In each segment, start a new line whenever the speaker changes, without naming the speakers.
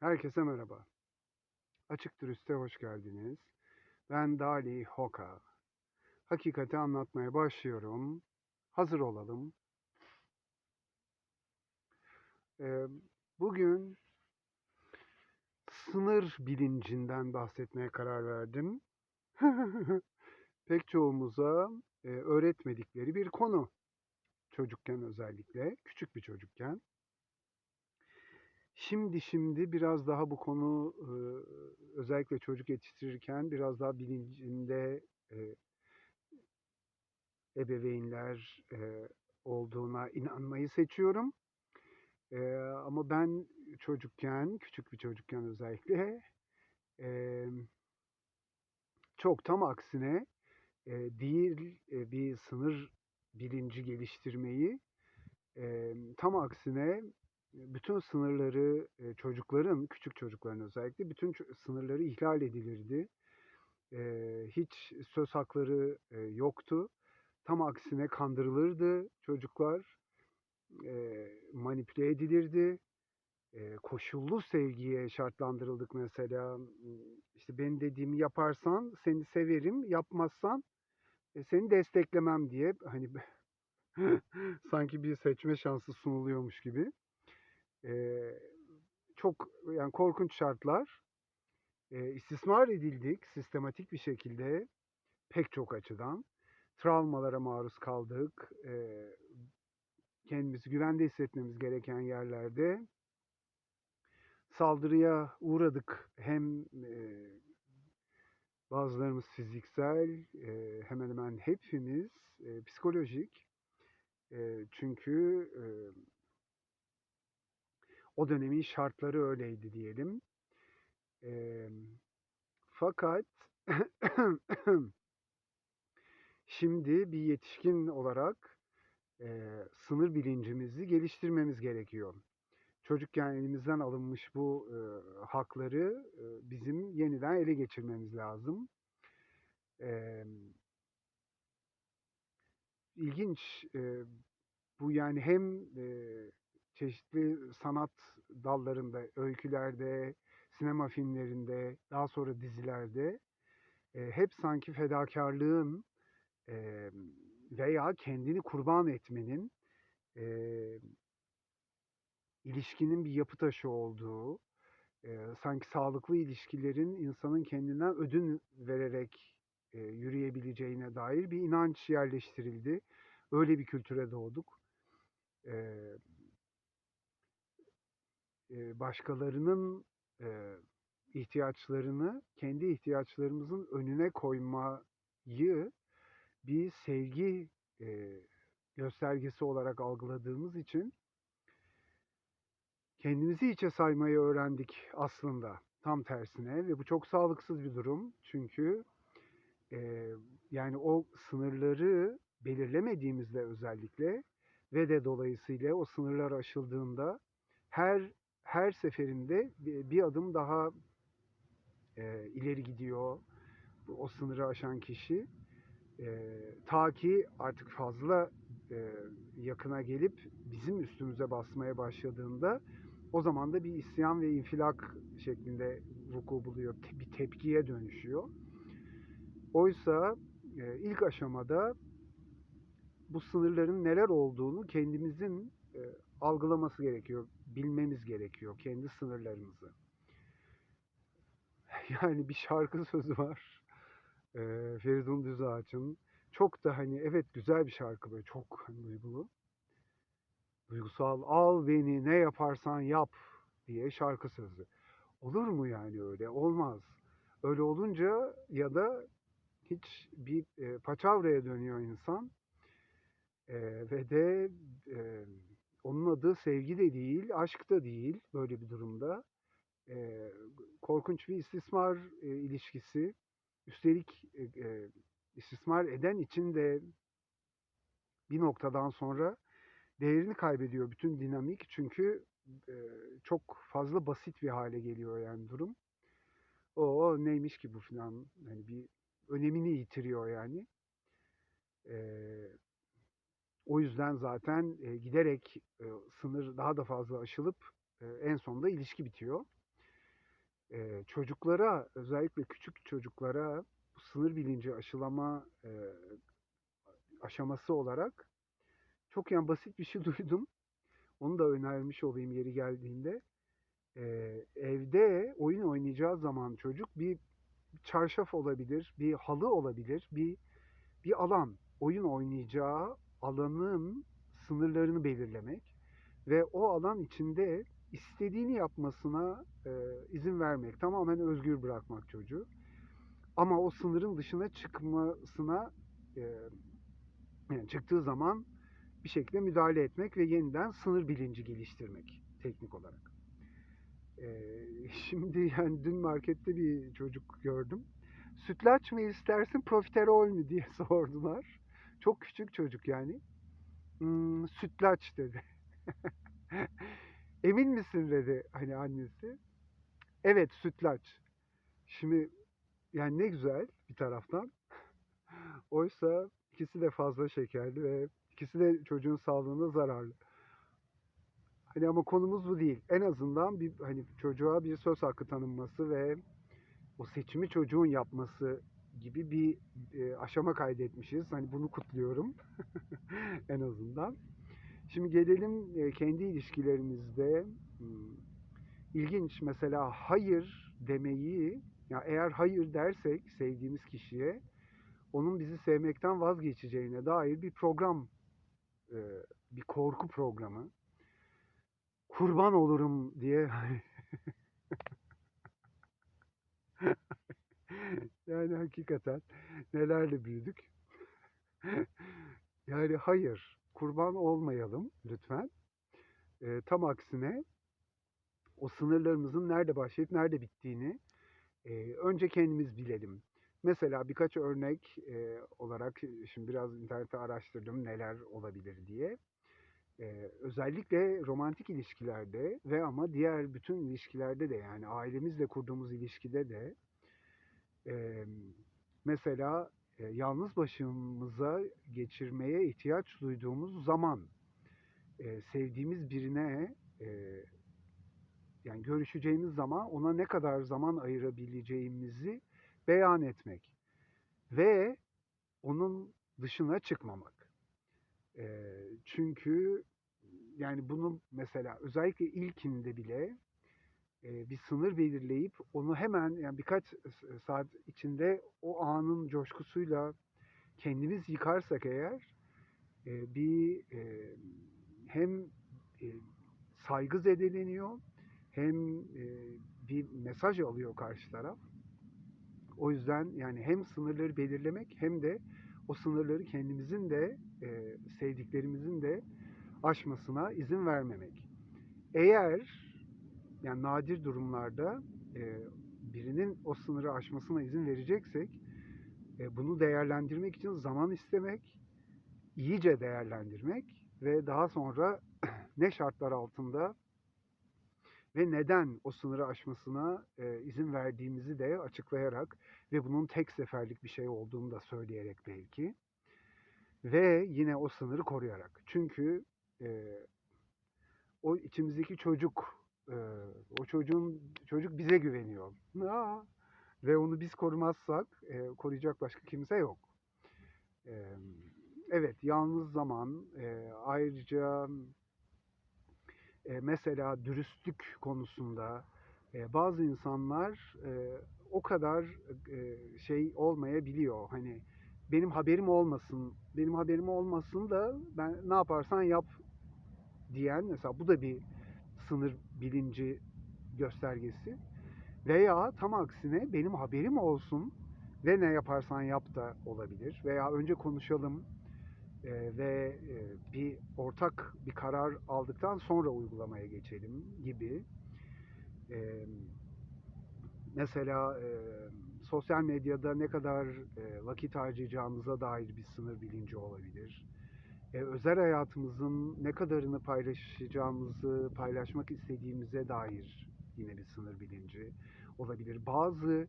Herkese merhaba. Açık Dürüst'e hoş geldiniz. Ben Dali Hoka. Hakikati anlatmaya başlıyorum. Hazır olalım. Ee, bugün sınır bilincinden bahsetmeye karar verdim. Pek çoğumuza e, öğretmedikleri bir konu. Çocukken özellikle, küçük bir çocukken. Şimdi şimdi biraz daha bu konu özellikle çocuk yetiştirirken biraz daha bilincinde ebeveynler olduğuna inanmayı seçiyorum. Ama ben çocukken, küçük bir çocukken özellikle çok tam aksine değil bir sınır bilinci geliştirmeyi tam aksine bütün sınırları çocukların, küçük çocukların özellikle bütün sınırları ihlal edilirdi. Hiç söz hakları yoktu. Tam aksine kandırılırdı çocuklar, manipüle edilirdi. Koşullu sevgiye şartlandırıldık mesela. İşte benim dediğimi yaparsan seni severim, yapmazsan e, seni desteklemem diye hani sanki bir seçme şansı sunuluyormuş gibi. Çok yani korkunç şartlar. E, istismar edildik sistematik bir şekilde pek çok açıdan. Travmalara maruz kaldık. E, kendimizi güvende hissetmemiz gereken yerlerde saldırıya uğradık. Hem e, bazılarımız fiziksel, e, hemen hemen hepimiz e, psikolojik. E, çünkü e, o dönemin şartları öyleydi diyelim. E, fakat şimdi bir yetişkin olarak e, sınır bilincimizi geliştirmemiz gerekiyor. Çocukken elimizden alınmış bu e, hakları e, bizim yeniden ele geçirmemiz lazım. E, ilginç e, bu yani hem e, sanat dallarında, öykülerde, sinema filmlerinde, daha sonra dizilerde e, hep sanki fedakarlığın e, veya kendini kurban etmenin e, ilişkinin bir yapı taşı olduğu, e, sanki sağlıklı ilişkilerin insanın kendinden ödün vererek e, yürüyebileceğine dair bir inanç yerleştirildi. Öyle bir kültüre doğduk. E, başkalarının ihtiyaçlarını kendi ihtiyaçlarımızın önüne koymayı bir sevgi göstergesi olarak algıladığımız için kendimizi hiçe saymayı öğrendik aslında tam tersine ve bu çok sağlıksız bir durum. Çünkü yani o sınırları belirlemediğimizde özellikle ve de dolayısıyla o sınırlar aşıldığında her her seferinde bir, adım daha e, ileri gidiyor o sınırı aşan kişi e, ta ki artık fazla e, yakına gelip bizim üstümüze basmaya başladığında o zaman da bir isyan ve infilak şeklinde vuku buluyor. Bir tepkiye dönüşüyor. Oysa e, ilk aşamada bu sınırların neler olduğunu kendimizin e, algılaması gerekiyor, bilmemiz gerekiyor kendi sınırlarımızı. Yani bir şarkı sözü var. E, Feridun Düzağaç'ın. Çok da hani evet güzel bir şarkı böyle çok hani duygulu. Duygusal al beni ne yaparsan yap diye şarkı sözü. Olur mu yani öyle? Olmaz. Öyle olunca ya da hiç bir e, paçavraya dönüyor insan. E, ve de e, onun adı sevgi de değil, aşk da değil böyle bir durumda. e, korkunç bir istismar e, ilişkisi. Üstelik e, e, istismar eden için de bir noktadan sonra değerini kaybediyor bütün dinamik. Çünkü e, çok fazla basit bir hale geliyor yani durum. O neymiş ki bu falan hani bir önemini yitiriyor yani. E, o yüzden zaten e, giderek e, sınır daha da fazla aşılıp e, en sonunda ilişki bitiyor. E, çocuklara özellikle küçük çocuklara bu sınır bilinci aşılama e, aşaması olarak çok yani basit bir şey duydum. Onu da önermiş olayım yeri geldiğinde. Ee, evde oyun oynayacağı zaman çocuk bir çarşaf olabilir, bir halı olabilir, bir bir alan, oyun oynayacağı alanın sınırlarını belirlemek ve o alan içinde istediğini yapmasına e, izin vermek, tamamen özgür bırakmak çocuğu. Ama o sınırın dışına çıkmasına e, yani çıktığı zaman bir şekilde müdahale etmek ve yeniden sınır bilinci geliştirmek teknik olarak. Ee, şimdi yani dün markette bir çocuk gördüm. Sütlaç mı istersin profiterol mü diye sordular. Çok küçük çocuk yani. Hmm, sütlaç dedi. Emin misin dedi hani annesi. Evet sütlaç. Şimdi yani ne güzel bir taraftan. Oysa ikisi de fazla şekerli ve ikisi de çocuğun sağlığına zararlı. Hani ama konumuz bu değil. En azından bir hani çocuğa bir söz hakkı tanınması ve o seçimi çocuğun yapması gibi bir e, aşama kaydetmişiz. Hani bunu kutluyorum en azından. Şimdi gelelim e, kendi ilişkilerimizde hmm, ilginç mesela hayır demeyi ya eğer hayır dersek sevdiğimiz kişiye onun bizi sevmekten vazgeçeceğine dair bir program e, bir korku programı kurban olurum diye yani hakikaten nelerle büyüdük. yani hayır, kurban olmayalım lütfen. E, tam aksine o sınırlarımızın nerede başlayıp nerede bittiğini e, önce kendimiz bilelim. Mesela birkaç örnek e, olarak şimdi biraz internette araştırdım neler olabilir diye. Ee, özellikle romantik ilişkilerde ve ama diğer bütün ilişkilerde de yani ailemizle kurduğumuz ilişkide de e, mesela e, yalnız başımıza geçirmeye ihtiyaç duyduğumuz zaman e, sevdiğimiz birine e, yani görüşeceğimiz zaman ona ne kadar zaman ayırabileceğimizi beyan etmek ve onun dışına çıkmamak. E, çünkü yani bunu mesela özellikle ilkinde bile bir sınır belirleyip onu hemen yani birkaç saat içinde o anın coşkusuyla kendimiz yıkarsak eğer bir hem saygı zedeleniyor hem bir mesaj alıyor karşı taraf. O yüzden yani hem sınırları belirlemek hem de o sınırları kendimizin de sevdiklerimizin de aşmasına izin vermemek. Eğer yani nadir durumlarda e, birinin o sınırı aşmasına izin vereceksek e, bunu değerlendirmek için zaman istemek, iyice değerlendirmek ve daha sonra ne şartlar altında ve neden o sınırı aşmasına e, izin verdiğimizi de açıklayarak ve bunun tek seferlik bir şey olduğunu da söyleyerek belki ve yine o sınırı koruyarak. Çünkü e, o içimizdeki çocuk, o çocuğun çocuk bize güveniyor. Aa, ve onu biz korumazsak e, koruyacak başka kimse yok. E, evet, yalnız zaman, e, ayrıca e, mesela dürüstlük konusunda e, bazı insanlar e, o kadar e, şey olmayabiliyor. Hani benim haberim olmasın, benim haberim olmasın da ben ne yaparsan yap diyen mesela bu da bir sınır bilinci göstergesi. Veya tam aksine benim haberim olsun ve ne yaparsan yap da olabilir. Veya önce konuşalım e, ve e, bir ortak bir karar aldıktan sonra uygulamaya geçelim gibi. Eee, mesela sosyal medyada ne kadar vakit harcayacağımıza dair bir sınır bilinci olabilir. E, özel hayatımızın ne kadarını paylaşacağımızı, paylaşmak istediğimize dair yine bir sınır bilinci olabilir. Bazı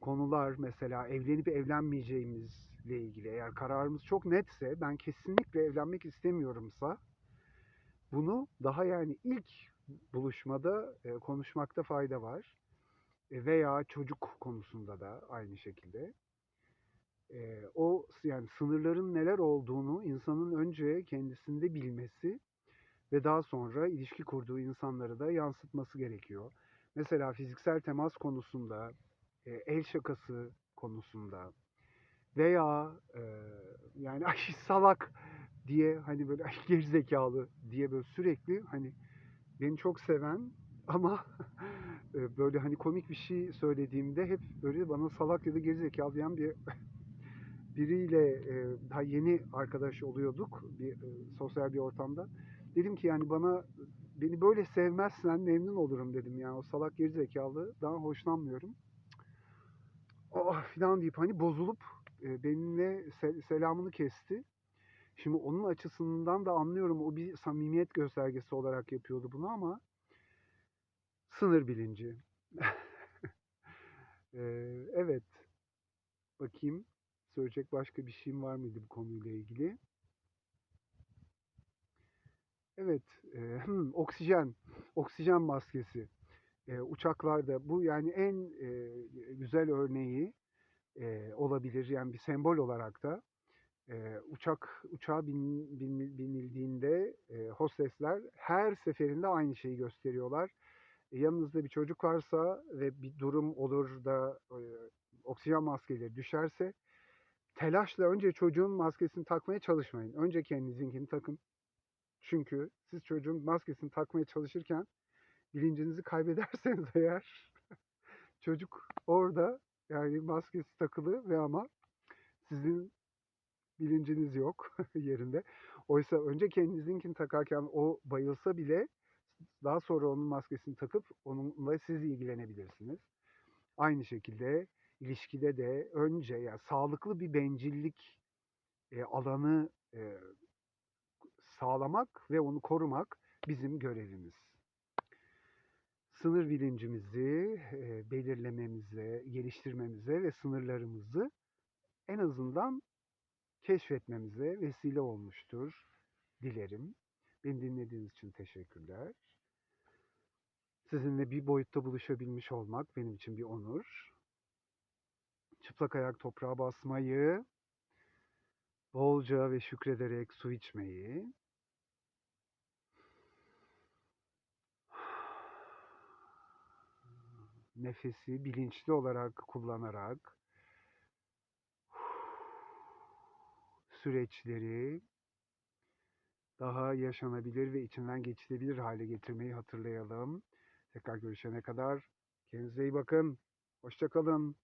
konular mesela evlenip evlenmeyeceğimizle ilgili eğer kararımız çok netse ben kesinlikle evlenmek istemiyorumsa bunu daha yani ilk buluşmada e, konuşmakta fayda var. E, veya çocuk konusunda da aynı şekilde. E, o yani sınırların neler olduğunu insanın önce kendisinde bilmesi ve daha sonra ilişki kurduğu insanlara da yansıtması gerekiyor. Mesela fiziksel temas konusunda, e, el şakası konusunda veya e, yani ay salak diye hani böyle ay gerizekalı diye böyle sürekli hani beni çok seven ama böyle hani komik bir şey söylediğimde hep böyle bana salak ya da gerizekalı diyen bir biriyle e, daha yeni arkadaş oluyorduk bir e, sosyal bir ortamda. Dedim ki yani bana beni böyle sevmezsen memnun olurum dedim yani o salak gerizekalı daha hoşlanmıyorum. Oh filan deyip hani bozulup e, benimle se- selamını kesti. Şimdi onun açısından da anlıyorum o bir samimiyet göstergesi olarak yapıyordu bunu ama sınır bilinci. E, evet bakayım söyleyecek başka bir şeyim var mıydı bu konuyla ilgili? Evet, e, hmm, oksijen, oksijen maskesi. E, uçaklarda bu yani en e, güzel örneği e, olabilir. Yani bir sembol olarak da e, uçak uçağa bin, bin- binildiğinde e, hostesler her seferinde aynı şeyi gösteriyorlar. E, yanınızda bir çocuk varsa ve bir durum olur da e, oksijen maskeleri düşerse telaşla önce çocuğun maskesini takmaya çalışmayın. Önce kendinizinkini takın. Çünkü siz çocuğun maskesini takmaya çalışırken bilincinizi kaybederseniz eğer çocuk orada yani maskesi takılı ve ama sizin bilinciniz yok yerinde. Oysa önce kendinizinkini takarken o bayılsa bile daha sonra onun maskesini takıp onunla siz ilgilenebilirsiniz. Aynı şekilde ilişkide de önce ya sağlıklı bir bencillik e, alanı e, sağlamak ve onu korumak bizim görevimiz. Sınır bilincimizi e, belirlememize, geliştirmemize ve sınırlarımızı en azından keşfetmemize vesile olmuştur dilerim. Beni dinlediğiniz için teşekkürler. Sizinle bir boyutta buluşabilmiş olmak benim için bir onur. Çıplak ayak toprağa basmayı, bolca ve şükrederek su içmeyi, nefesi bilinçli olarak kullanarak süreçleri daha yaşanabilir ve içinden geçilebilir hale getirmeyi hatırlayalım. Tekrar görüşene kadar kendinize iyi bakın. Hoşça kalın.